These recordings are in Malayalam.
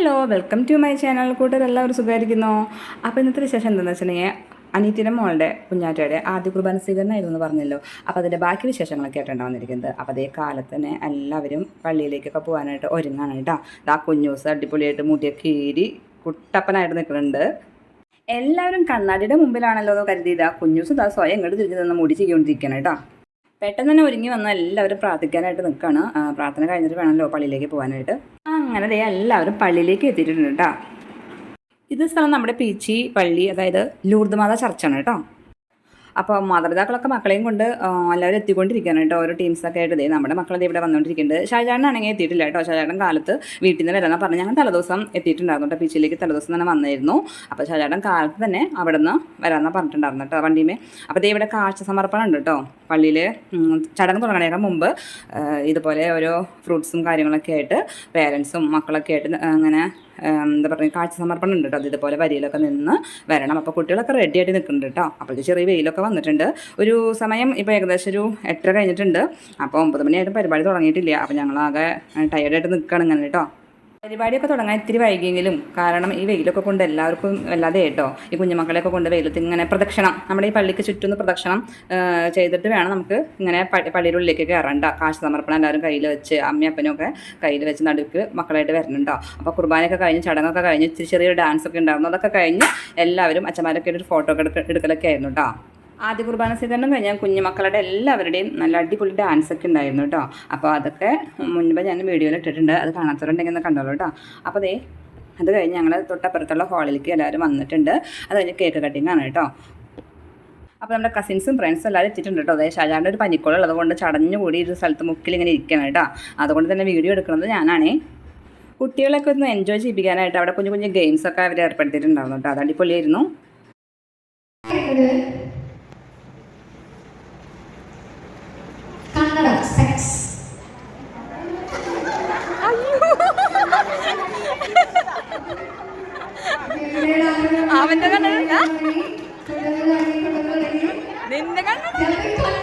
Hello welcome to my channel. കൂട്ടർ എല്ലാവരും സുഖമായിരിക്കുന്നോ? അപ്പോൾ ഇന്നത്തെ വിശേഷം എന്താണെന്ന് വെച്ചിട്ടുണ്ടെങ്കിൽ അനീറ്റിന്റെ മോളുടെ കുഞ്ഞാറ്റയുടെ ആദ്യ കുർബാന സ്വീകരണമായിരുന്നു എന്ന് പറഞ്ഞല്ലോ. അപ്പോൾ അതിന്റെ ബാക്കി വിശേഷങ്ങളൊക്കെ ആയിട്ടാണ് വന്നിരിക്കുന്നത്. അപ്പോൾ അതേ കാലത്ത് തന്നെ എല്ലാവരും പള്ളിയിലേക്കൊക്കെ പോകാനായിട്ട് ഒരുങ്ങാണ് കേട്ടോ. ആ കുഞ്ഞൂസ് അടിപൊളിയായിട്ട് മുടിയൊക്കെ കീരി കുട്ടപ്പനായിട്ട് നിൽക്കുന്നുണ്ട്. എല്ലാവരും കണ്ണാടിയുടെ മുമ്പിലാണല്ലോ എന്ന് കരുതിയത്. ആ കുഞ്ഞൂസ് ദാ സ്വയം ഇങ്ങോട്ട് തിരിഞ്ഞു നിന്ന് മുടി ചെയ്യൊണ്ടിരിക്കണം കേട്ടോ. പെട്ടെന്ന് തന്നെ ഒരുങ്ങി വന്ന എല്ലാവരും പ്രാർത്ഥിക്കാനായിട്ട് നിൽക്കുകയാണ് പ്രാർത്ഥന കഴിഞ്ഞിട്ട് വേണമല്ലോ പള്ളിയിലേക്ക് പോകാനായിട്ട്. അങ്ങനെ ദേ എല്ലാവരും പള്ളിയിലേക്ക് എത്തിയിട്ടുണ്ട് കേട്ടോ ഇത് സ്ഥലം നമ്മുടെ പീച്ചി പള്ളി അതായത് ലൂർദ്മാത ചർച്ചാണ് കേട്ടോ അപ്പോൾ മാതാപിതാക്കളൊക്കെ മക്കളെയും കൊണ്ട് എല്ലാവരും എത്തിക്കൊണ്ടിരിക്കുകയാണ് കേട്ടോ ഓരോ ടീംസൊക്കെ ആയിട്ട്. നമ്മുടെ മക്കളത് ഇവിടെ വന്നുകൊണ്ടിരിക്കുന്നുണ്ട് ഷാജാനാണെങ്കിൽ എത്തിയിട്ടില്ല കേട്ടോ. ഷാജാടൻ കാലത്ത് വീട്ടിൽ നിന്ന് വരാമെന്ന് പറഞ്ഞ് ഞങ്ങൾ തലേദിവസം എത്തിയിട്ടുണ്ടായിരുന്നു കേട്ടോ. പിച്ചിലേക്ക് തലേദിവസം തന്നെ വന്നിരുന്നു. അപ്പോൾ ഷാജാടൻ കാലത്ത് തന്നെ അവിടെ നിന്ന് വരാമെന്ന് പറഞ്ഞിട്ടുണ്ടായിരുന്നു കേട്ടോ വണ്ടിയുമേ അപ്പോൾ ഇവിടെ കാഴ്ച സമർപ്പണം ഉണ്ട് കേട്ടോ പള്ളിയിൽ ചടങ്ങ് തുടങ്ങണേക്കാൾ മുമ്പ് ഇതുപോലെ ഓരോ ഫ്രൂട്ട്സും കാര്യങ്ങളൊക്കെ ആയിട്ട് പേരൻസും മക്കളൊക്കെ ആയിട്ട് അങ്ങനെ എന്താ പറയുക കാഴ്ച സമർപ്പണം ഉണ്ട് കേട്ടോ. ഇതുപോലെ വരിയിലൊക്കെ നിന്ന് വരണം. അപ്പോൾ കുട്ടികളൊക്കെ റെഡി ആയിട്ട് നിൽക്കുന്നുണ്ട് കേട്ടോ. അപ്പോഴത്തെ ചെറിയ വെയിലൊക്കെ വന്നിട്ടുണ്ട്. ഒരു സമയം ഇപ്പോൾ ഏകദേശം ഒരു എട്ടര കഴിഞ്ഞിട്ടുണ്ട്. അപ്പോൾ ഒമ്പത് മണിയായിട്ടും പരിപാടി തുടങ്ങിയിട്ടില്ല. അപ്പോൾ ഞങ്ങളാകെ ടയേർഡായിട്ട് നിൽക്കുകയാണ് ഇങ്ങനെ കേട്ടോ. പരിപാടിയൊക്കെ തുടങ്ങാൻ ഇത്തിരി വൈകിയെങ്കിലും കാരണം ഈ വെയിലൊക്കെ കൊണ്ട് എല്ലാവർക്കും വല്ലാതെ കേട്ടോ ഈ കുഞ്ഞുമക്കളെയൊക്കെ കൊണ്ട് വെയിലത്ത് ഇങ്ങനെ പ്രദക്ഷിണം. നമ്മുടെ ഈ പള്ളിക്ക് ചുറ്റും പ്രദക്ഷിണം ചെയ്തിട്ട് വേണം നമുക്ക് ഇങ്ങനെ പള്ളിയുടെ ഉള്ളിലേക്ക് കയറണ്ട കാശ് സമർപ്പണം എല്ലാവരും കയ്യിൽ വെച്ച് അമ്മയും അപ്പനും ഒക്കെ കയ്യിൽ വെച്ച് നടുക്ക് മക്കളായിട്ട് വരുന്നുണ്ടോ അപ്പോൾ കുർബാനയൊക്കെ കഴിഞ്ഞ് ചടങ്ങൊക്കെ കഴിഞ്ഞ് ഇച്ചിരി ചെറിയൊരു ഡാൻസ് ഒക്കെ ഉണ്ടായിരുന്നു. അതൊക്കെ കഴിഞ്ഞ് എല്ലാവരും അച്ഛന്മാരൊക്കെ ഒരു ഫോട്ടോ ഒക്കെ എടുക്കലൊക്കെ ആയിരുന്നു കേട്ടോ ആദ്യ കുർബാന സ്വീകരണം കഴിഞ്ഞാൽ കുഞ്ഞുമക്കളുടെ എല്ലാവരുടെയും നല്ല അടിപൊളി ഡാൻസ് ഒക്കെ ഉണ്ടായിരുന്നു കേട്ടോ അപ്പോൾ അതൊക്കെ മുൻപ് ഞാൻ വീഡിയോയിൽ ഇട്ടിട്ടുണ്ട്. അത് കാണാത്തവരുണ്ടെങ്കിൽ ഒന്ന് കണ്ടോളൂ കേട്ടോ അപ്പോൾ അതേ അത് കഴിഞ്ഞ് ഞങ്ങൾ തൊട്ടപ്പുറത്തുള്ള ഹാളിലേക്ക് എല്ലാവരും വന്നിട്ടുണ്ട്. അത് കഴിഞ്ഞ് കേക്ക് കട്ടിംഗ് ആണ് കേട്ടോ അപ്പോൾ നമ്മുടെ കസിൻസും ഫ്രണ്ട്സും എല്ലാവരും എത്തിയിട്ടുണ്ട് കേട്ടോ അതായത് ഷാജാന്റെ ഒരു പനിക്കോളം ഉള്ളത് കൊണ്ട് ചടഞ്ഞു കൂടി ഒരു സ്ഥലത്ത് മുക്കിൽ ഇങ്ങനെ ഇരിക്കണം കേട്ടോ അതുകൊണ്ട് തന്നെ വീഡിയോ എടുക്കുന്നത് ഞാനാണേ. കുട്ടികളൊക്കെ ഒന്ന് എൻജോയ് ചെയ്യിപ്പിക്കാനായിട്ട് അവിടെ കുഞ്ഞു കുഞ്ഞു ഗെയിംസ് ഒക്കെ അവർ ഏർപ്പെടുത്തിയിട്ടുണ്ടായിരുന്നു കേട്ടോ അത് അടിപൊളിയായിരുന്നു. സെക്സ് അവന്റെ കണ്ണട നിന്റെ കണ്ണട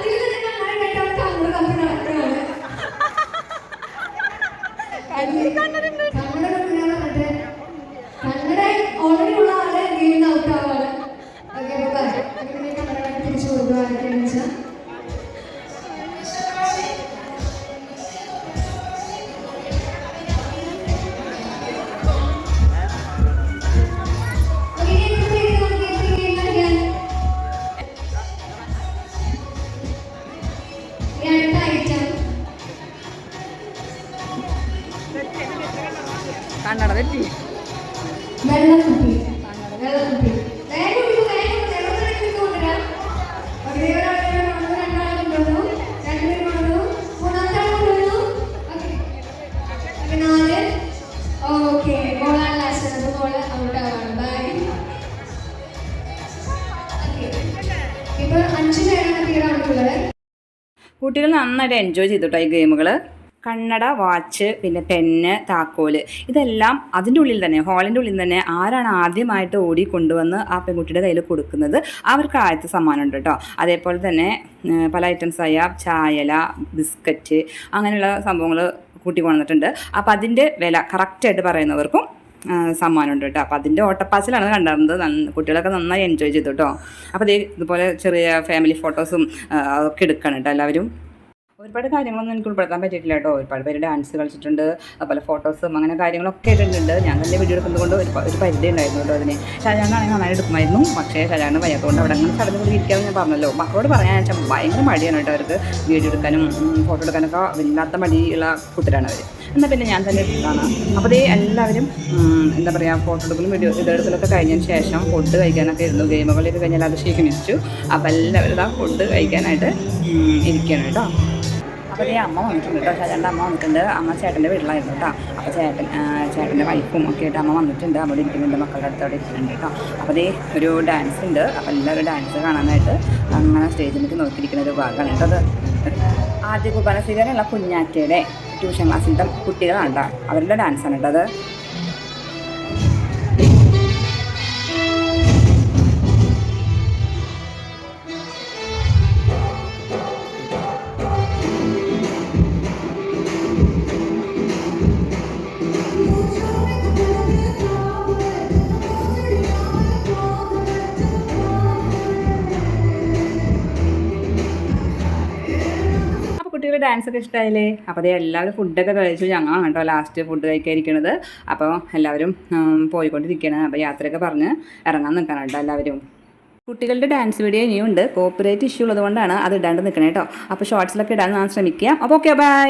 തീരെ അവിടെയുള്ളത് കുട്ടികൾ നന്നായിട്ട് എൻജോയ് ചെയ്തു കേട്ടോ ഈ ഗെയിമുകൾ കണ്ണട വാച്ച് പിന്നെ പെന്ന് താക്കോൽ. ഇതെല്ലാം അതിന്റെ ഉള്ളിൽ തന്നെ ഹോളിന്റെ ഉള്ളിൽ തന്നെ ആരാണ് ആദ്യമായിട്ട് ഓടി കൊണ്ടുവന്ന് ആ പെൺകുട്ടിയുടെ കയ്യിൽ കൊടുക്കുന്നത്? അവർക്ക് ആദ്യത്തെ സമ്മാനം ഉണ്ട് കേട്ടോ. അതേപോലെ തന്നെ പല ഐറ്റംസായ ചായല ബിസ്ക്കറ്റ് അങ്ങനെയുള്ള സംഭവങ്ങൾ കൂട്ടി കൊണ്ടുവന്നിട്ടുണ്ട്. അപ്പോൾ അതിന്റെ വില കറക്റ്റായിട്ട് പറയുന്നവർക്കും സമ്മാനമുണ്ട് കേട്ടോ. അപ്പോൾ അതിന്റെ ഓട്ടപ്പാച്ചിലാണ് കണ്ടിരുന്നത് കുട്ടികളൊക്കെ നന്നായി എൻജോയ് ചെയ്തു കേട്ടോ. അപ്പോൾ ഇതേ ഇതുപോലെ ചെറിയ ഫാമിലി ഫോട്ടോസും അതൊക്കെ എടുക്കണം കേട്ടോ എല്ലാവരും. ഒരുപാട് കാര്യങ്ങളൊന്നും എനിക്ക് ഉൾപ്പെടുത്താൻ പറ്റിയിട്ടില്ല കേട്ടോ. ഒരുപാട് പേര് ഡാൻസ് കളിച്ചിട്ടുണ്ട്. അതുപോലെ ഫോട്ടോസും അങ്ങനെ കാര്യങ്ങളൊക്കെ ഇട്ടിട്ടുണ്ട്. ഞാൻ തന്നെ വീഡിയോ എടുക്കുന്നതുകൊണ്ട് ഒരു പരിധി ഉണ്ടായിരുന്നു കേട്ടോ അതിന്. ഷാജാനാണെങ്കിൽ നന്നായി എടുക്കുമായിരുന്നു. പക്ഷേ ഷാജാന് വയ്യാത്തതുകൊണ്ട് അവിടെ അങ്ങനെ സ്ഥലത്ത് കൂടി ഇരിക്കാമെന്ന് ഞാൻ പറഞ്ഞല്ലോ. മക്കളോട് പറയാൻ വെച്ചാൽ ഭയങ്കര മടിയാണ് കേട്ടോ അവർക്ക് വീഡിയോ എടുക്കാനും ഫോട്ടോ എടുക്കാനൊക്കെ വല്ലാത്ത മടിയുള്ള കൂട്ടരാണ് അവർ എന്നാൽ പിന്നെ ഞാൻ തന്നെ എടുത്താണ് അപ്പോൾ ദേ എല്ലാവരും എന്താ പറയുക ഫോട്ടോ എടുക്കലും വീഡിയോ ഇതെടുക്കലൊക്കെ കഴിഞ്ഞതിന് ശേഷം ഫുഡ് കഴിക്കാനൊക്കെ ഇരുന്നു. ഗെയിമുകളൊക്കെ കഴിഞ്ഞാൽ അത് ക്ഷീണിച്ചു അപ്പോൾ എല്ലാവരും ആ ഫുഡ് കഴിക്കാനായിട്ട് ഇരിക്കുകയാണ് കേട്ടോ. അപ്പോൾ ഈ അമ്മ വന്നിട്ടുണ്ട് കേട്ടോ. ചേട്ടന്റെ അമ്മ വന്നിട്ടുണ്ട്. അമ്മ ചേട്ടന്റെ വീട്ടിലായിരുന്നു കേട്ടോ. അപ്പോൾ ചേട്ടൻ ചേട്ടന്റെ വൈഫും ഒക്കെ ആയിട്ട് അമ്മ വന്നിട്ടുണ്ട്. അവിടെ ഇരിക്കുന്നുണ്ട് മക്കളുടെ അടുത്ത് അവിടെ ഇരിക്കുന്നുണ്ട് കേട്ടോ. അപ്പോൾ അതേ ഒരു ഡാൻസ് ഉണ്ട്. അപ്പോൾ എല്ലാവരും ഡാൻസ് കാണാനായിട്ട് അങ്ങനെ സ്റ്റേജിലേക്ക് നോക്കിയിരിക്കുന്ന ഒരു ഭാഗമാണ് കേട്ടോ അത്. ആദ്യ കുർബാന സീരിയലുള്ള കുഞ്ഞാറ്റയുടെ ട്യൂഷൻ ക്ലാസ്സിന്റെ കുട്ടികളാണ് കേട്ടോ. അവരുടെ ഡാൻസാണ് കേട്ടോ അത്. കുട്ടികളുടെ ഡാൻസ് ഒക്കെ ഇഷ്ടമായില്ലേ അപ്പോൾ അതേ എല്ലാവരും ഫുഡൊക്കെ കഴിച്ചു. ഞങ്ങളാണ് കേട്ടോ ലാസ്റ്റ് ഫുഡ് കഴിക്കാതിരിക്കണത് അപ്പോൾ എല്ലാവരും പോയിക്കൊണ്ടിരിക്കുകയാണ് അപ്പോൾ യാത്രയൊക്കെ പറഞ്ഞ് ഇറങ്ങാൻ നിൽക്കണം കേട്ടോ എല്ലാവരും. കുട്ടികളുടെ ഡാൻസ് വീഡിയോ ഇനിയും ഉണ്ട്. കോപ്പറേറ്റ് ഇഷ്യൂ ഉള്ളതുകൊണ്ടാണ് അത് ഇടാണ്ട് നിൽക്കണേ കേട്ടോ. അപ്പോൾ ഷോർട്സിലൊക്കെ ഇടാൻ ഞാൻ ശ്രമിക്കുക അപ്പോൾ ഓക്കെ ബൈ